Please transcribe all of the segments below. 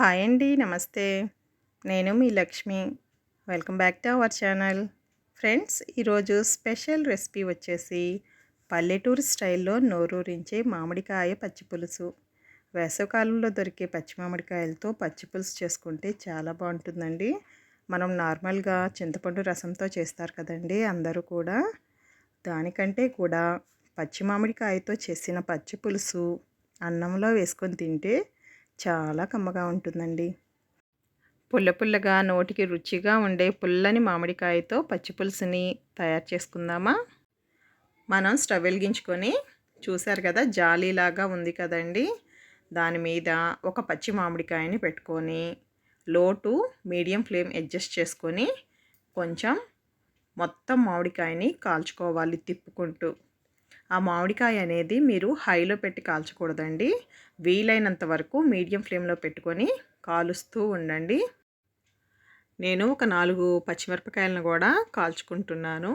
Hi అండి నమస్తే. నేను మీ Lakshmi. Welcome back to our channel. Friends ఈరోజు స్పెషల్ రెసిపీ వచ్చేసి పల్లెటూరు స్టైల్లో నోరూరించే మామిడికాయ పచ్చి పులుసు. వేసవకాలంలో దొరికే పచ్చి మామిడికాయలతో పచ్చి పులుసు చేసుకుంటే చాలా బాగుంటుందండి. మనం నార్మల్గా చింతపండు రసంతో చేస్తారు కదండి అందరూ కూడా. దానికంటే కూడా పచ్చి మామిడికాయతో చేసిన పచ్చి పులుసు అన్నంలో వేసుకొని తింటే చాలా కమ్మగా ఉంటుందండి. పుల్ల పుల్లగా నోటికి రుచిగా ఉండే పుల్లని మామిడికాయతో పచ్చి పులుసుని తయారు చేసుకుందామా? మనం స్టవ్ వెలిగించుకొని చూసారు కదా జాలీలాగా ఉంది కదండి. దాని మీద ఒక పచ్చి మామిడికాయని పెట్టుకొని లో టు మీడియం ఫ్లేమ్ అడ్జస్ట్ చేసుకొని కొంచెం మొత్తం మామిడికాయని కాల్చుకోవాలి తిప్పుకుంటూ. ఆ మామిడికాయ అనేది మీరు హైలో పెట్టి కాల్చకూడదండి. వీలైనంత వరకు మీడియం ఫ్లేమ్లో పెట్టుకొని కాలుస్తూ ఉండండి. నేను ఒక నాలుగు పచ్చిమిరపకాయలను కూడా కాల్చుకుంటున్నాను.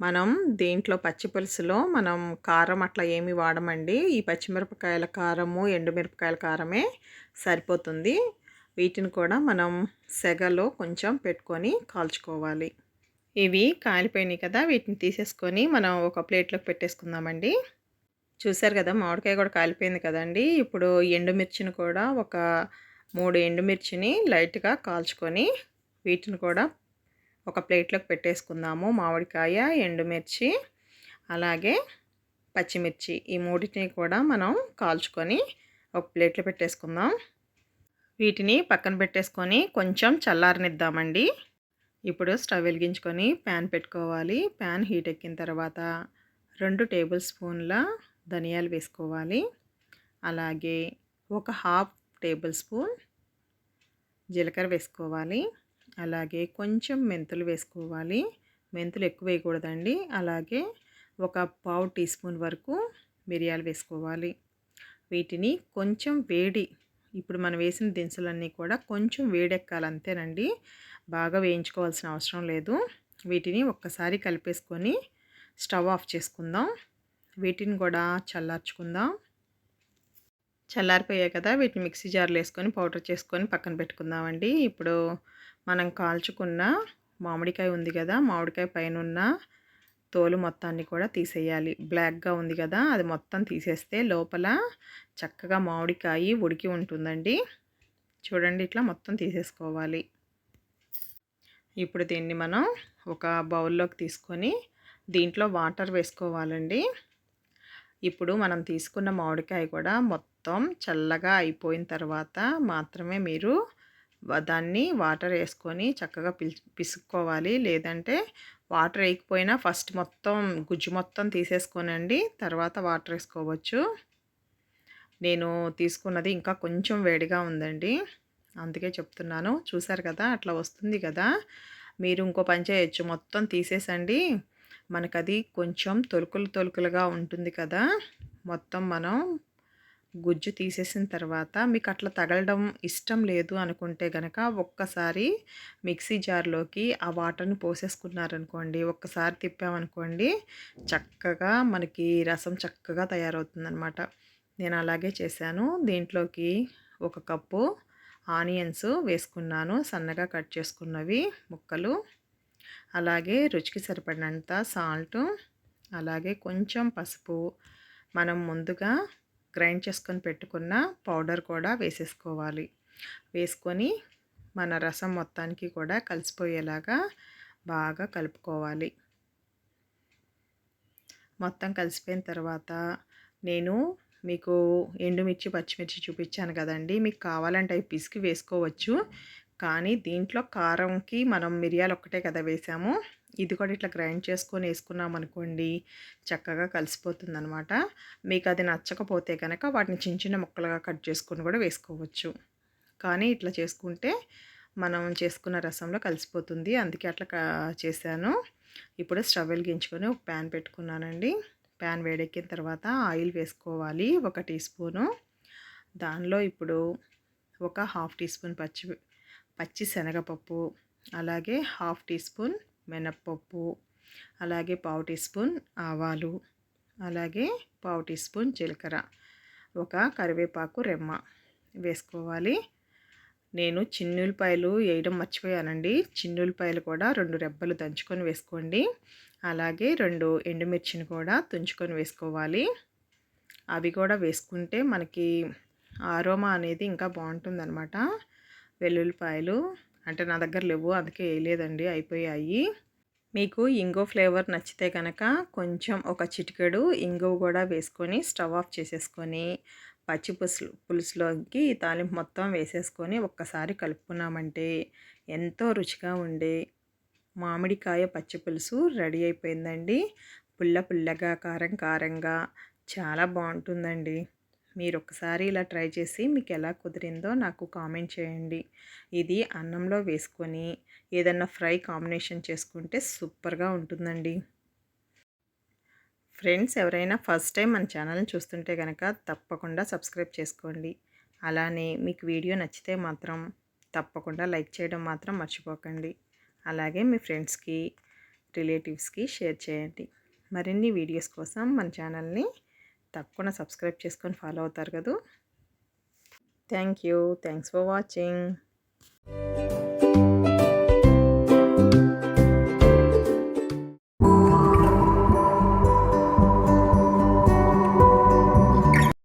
మనం దీంట్లో పచ్చి పులుసులో మనం కారం అట్లా ఏమి వాడమండి. ఈ పచ్చిమిరపకాయల కారము ఎండుమిరపకాయల కారమే సరిపోతుంది. వీటిని కూడా మనం సెగలో కొంచెం పెట్టుకొని కాల్చుకోవాలి. ఇవి కాలిపోయినాయి కదా వీటిని తీసేసుకొని మనం ఒక ప్లేట్లోకి పెట్టేసుకుందామండి. చూసారు కదా మామిడికాయ కూడా కాలిపోయింది కదండి. ఇప్పుడు ఎండుమిర్చిని కూడా ఒక మూడు ఎండుమిర్చిని లైట్గా కాల్చుకొని వీటిని కూడా ఒక ప్లేట్లోకి పెట్టేసుకుందాము. మామిడికాయ ఎండుమిర్చి అలాగే పచ్చిమిర్చి ఈ మూడింటిని కూడా మనం కాల్చుకొని ఒక ప్లేట్లో పెట్టేసుకుందాం. వీటిని పక్కన పెట్టేసుకొని కొంచెం చల్లారనిద్దామండి. ఇప్పుడు స్టవ్ వెలిగించుకొని ప్యాన్ పెట్టుకోవాలి. ప్యాన్ హీట్ ఎక్కిన తర్వాత రెండు టేబుల్ స్పూన్ల ధనియాలు వేసుకోవాలి. అలాగే ఒక హాఫ్ టేబుల్ స్పూన్ జీలకర్ర వేసుకోవాలి. అలాగే కొంచెం మెంతులు వేసుకోవాలి. మెంతులు ఎక్కువ వేయకూడదండి. అలాగే ఒక పావు టీ స్పూన్ వరకు మిరియాలు వేసుకోవాలి. వీటిని కొంచెం వేడి ఇప్పుడు మనం వేసిన దినుసులన్నీ కూడా కొంచెం వేడెక్కాలి అంతేనండి. బాగా వేయించుకోవాల్సిన అవసరం లేదు. వీటిని ఒక్కసారి కలిపేసుకొని స్టవ్ ఆఫ్ చేసుకుందాం. వీటిని కూడా చల్లార్చుకుందాం. చల్లారిపోయాయి కదా వీటిని మిక్సీ జార్లో వేసుకొని పౌడర్ చేసుకొని పక్కన పెట్టుకుందామండి. ఇప్పుడు మనం కాల్చుకున్న మామిడికాయ ఉంది కదా మామిడికాయ పైన ఉన్న తోలు మొత్తాన్ని కూడా తీసేయాలి. బ్లాక్గా ఉంది కదా అది మొత్తం తీసేస్తే లోపల చక్కగా మామిడికాయ ఉడికి ఉంటుందండి. చూడండి ఇట్లా మొత్తం తీసేసుకోవాలి. ఇప్పుడు దీన్ని మనం ఒక బౌల్లోకి తీసుకొని దీంట్లో వాటర్ వేసుకోవాలండి. ఇప్పుడు మనం తీసుకున్న మామిడికాయ కూడా మొత్తం చల్లగా అయిపోయిన తర్వాత మాత్రమే మీరు దాన్ని వాటర్ వేసుకొని చక్కగా పిసుక్కోవాలి. లేదంటే వాటర్ వేయకపోయినా ఫస్ట్ మొత్తం గుజ్జు మొత్తం తీసేసుకోనండి. తర్వాత వాటర్ వేసుకోవచ్చు. నేను తీసుకున్నది ఇంకా కొంచెం వేడిగా ఉందండి. అందుకే చెప్తున్నాను. చూసారు కదా అట్లా వస్తుంది కదా. మీరు ఇంకో పని చేయొచ్చు. మొత్తం తీసేసండి. మనకు అది కొంచెం తొలుకులు తొలుకులుగా ఉంటుంది కదా. మొత్తం మనం గుజ్జు తీసేసిన తర్వాత మీకు అట్లా తగలడం ఇష్టం లేదు అనుకుంటే కనుక ఒక్కసారి మిక్సీ జార్లోకి ఆ వాటర్ని పోసేసుకున్నారనుకోండి ఒక్కసారి తిప్పామనుకోండి చక్కగా మనకి రసం చక్కగా తయారవుతుందనమాట నేను అలాగే చేశాను. దీంట్లోకి ఒక కప్పు ఆనియన్స్ వేసుకున్నాను సన్నగా కట్ చేసుకున్నవి ముక్కలు. అలాగే రుచికి సరిపడినంత సాల్ట్ అలాగే కొంచెం పసుపు. మనం ముందుగా గ్రైండ్ చేసుకొని పెట్టుకున్న పౌడర్ కూడా వేసేసుకోవాలి. వేసుకొని మన రసం మొత్తానికి కూడా కలిసిపోయేలాగా బాగా కలుపుకోవాలి. మొత్తం కలిసిపోయిన తర్వాత నేను మీకు ఎండుమిర్చి పచ్చిమిర్చి చూపించాను కదండి. మీకు కావాలంటే అవి పిసికి వేసుకోవచ్చు. కానీ దీంట్లో కారంకి మనం మిరియాలు ఒక్కటే కదా వేసాము. ఇది కూడా ఇట్లా గ్రైండ్ చేసుకొని వేసుకున్నాం అనుకోండి చక్కగా కలిసిపోతుంది అనమాట మీకు అది నచ్చకపోతే కనుక వాటిని చిన్న చిన్న ముక్కలుగా కట్ చేసుకొని కూడా వేసుకోవచ్చు. కానీ ఇట్లా చేసుకుంటే మనం చేసుకున్న రసంలో కలిసిపోతుంది. అందుకే అట్లా చేశాను. ఇప్పుడు స్టవ్ వెలిగించుకొని ఒక ప్యాన్ పెట్టుకున్నానండి. ప్యాన్ వేడెక్కిన తర్వాత ఆయిల్ వేసుకోవాలి ఒక టీ స్పూను. దానిలో ఇప్పుడు ఒక హాఫ్ టీ స్పూన్ పచ్చి పచ్చి శనగపప్పు అలాగే హాఫ్ టీ స్పూన్ మినప్పప్పు అలాగే పావు టీ స్పూన్ ఆవాలు అలాగే పావు టీ స్పూన్ జీలకర్ర ఒక కరివేపాకు రెమ్మ వేసుకోవాలి. నేను చిన్నులపాయలు వేయడం మర్చిపోయానండి. చిన్నులపాయలు కూడా రెండు రెబ్బలు దంచుకొని వేసుకోండి. అలాగే రెండు ఎండుమిర్చిని కూడా తుంచుకొని వేసుకోవాలి. అవి కూడా వేసుకుంటే మనకి ఆరోమా అనేది ఇంకా బాగుంటుందన్నమాట. వెల్లుల్లిపాయలు అంటే నా దగ్గర లేవు అందుకే వేయలేదండి అయిపోయాయి. మీకు ఇంగో ఫ్లేవర్ నచ్చితే కనుక కొంచెం ఒక చిటికెడు ఇంగో కూడా వేసుకొని స్టవ్ ఆఫ్ చేసేసుకొని పచ్చి పులుసు పులుసులోకి తాలింపు మొత్తం వేసేసుకొని ఒక్కసారి కలుపుకున్నామంటే ఎంతో రుచిగా ఉండే మామిడికాయ పచ్చి పులుసు రెడీ అయిపోయిందండి. పుల్ల పుల్లగా కారం కారంగా చాలా బాగుంటుందండి. మీరు ఒకసారి ఇలా ట్రై చేసి మీకు ఎలా కుదిరిందో నాకు కామెంట్ చేయండి. ఇది అన్నంలో వేసుకొని ఏదన్నా ఫ్రై కాంబినేషన్ చేసుకుంటే సూపర్గా ఉంటుందండి. ఫ్రెండ్స్ ఎవరైనా ఫస్ట్ టైం మన ఛానల్ని చూస్తుంటే కనుక తప్పకుండా సబ్స్క్రైబ్ చేసుకోండి. అలానే మీకు వీడియో నచ్చితే మాత్రం తప్పకుండా లైక్ చేయడం మాత్రం మర్చిపోకండి. అలాగే మీ ఫ్రెండ్స్కి రిలేటివ్స్కి షేర్ చేయండి. మరిన్ని వీడియోస్ కోసం మన ఛానల్ని తప్పకుండా సబ్స్క్రైబ్ చేసుకొని ఫాలో అవుతారు కదా. Thank you. Thanks for watching.